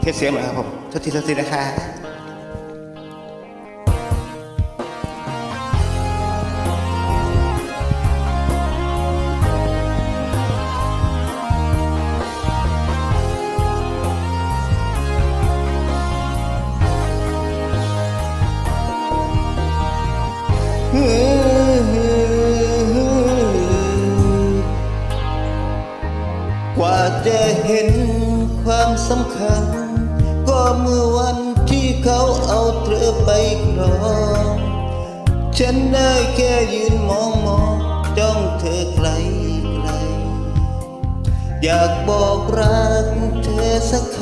เทสเสียงหน่อยครับผมทุกทีทุกทีนะคะ จะเห็นความสำคัญ ก็เมื่อวันที่เขาเอาเธอไปครองฉันได้แค่ยืนมองมองจ้องเธอไกลไกล อยากบอกรักเธอสักค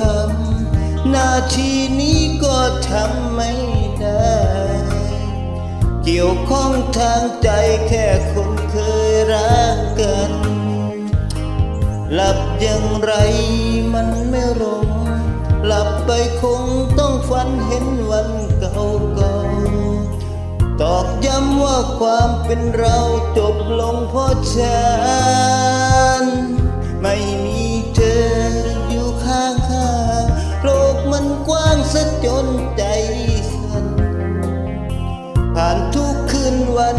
ำนาทีนี้ก็ทำไม่ได้ เกี่ยวข้องทางใจแค่คนเคยรัก หลับอย่างไรมันไม่ลงหลับไปคงต้องฝันเห็นวันเก่าก่อตอกย้ำว่าความเป็นเราจบลงเพราะฉัน ไม่มีเธออยู่ข้างข้างๆโลกมันกว้างซะจนใจสั่นผ่านทุกคืนวัน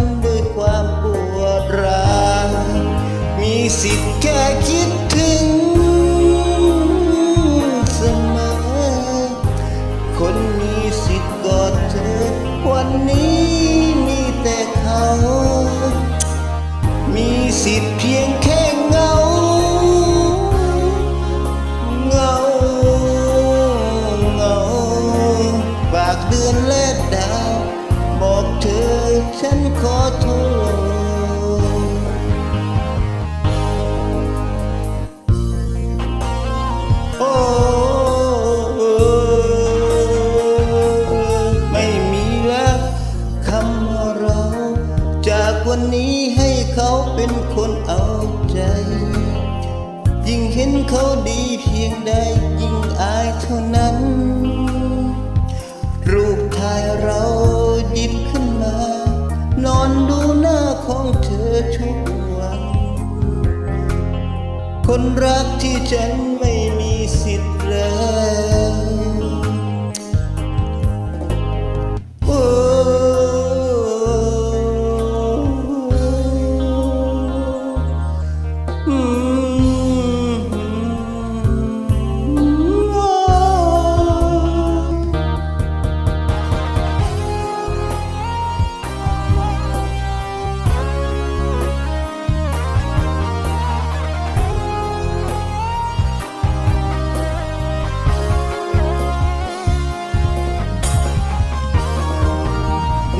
สิทธิ์แค่คิดถึงเสมอคนมีสิทธิ์กอดเธอ วันนี้มีแต่เขา มีสิทธิ์เพียงแค่เงา เงา เงาฝากเดือนและดาว บอกเธอฉันขอโทษ เขาดีเพียงใดยิ่งอายเท่านั้น รูปถ่ายเราหยิบขึ้นมา นอนดูหน้าของเธอทุกวัน คนรักที่ฉันไม่มีสิทธิ์เลย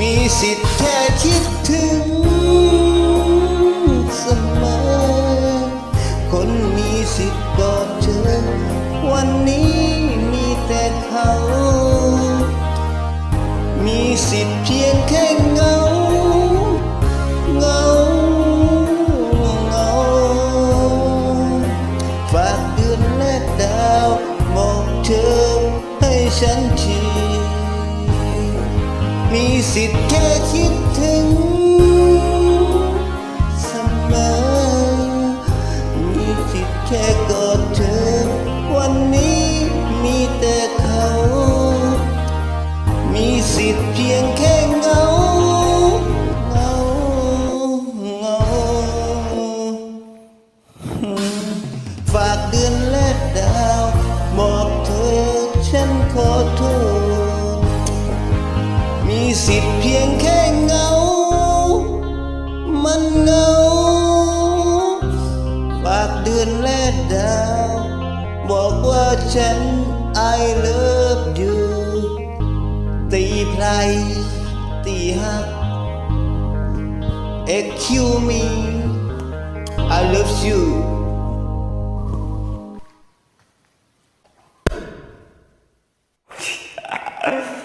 มีสิทธิ์แค่คิดถึงเสมอ คนมีสิทธิ์กอดเธอ วันนี้มีแต่เขา มีสิทธิ์เพียงแค่เงา เงา เงา ฝากเดือนและดาว บอกเธอให้ฉัน สิทธิ์แค่คิดถึงเสมอมีสิทธิ์แค่ สิทธิ์เพียงแค่เงา มันเงาฝากเดือนแลดดาว บอกว่าฉัน I love you ตีไพรตีหัก Excuse me I love you 啊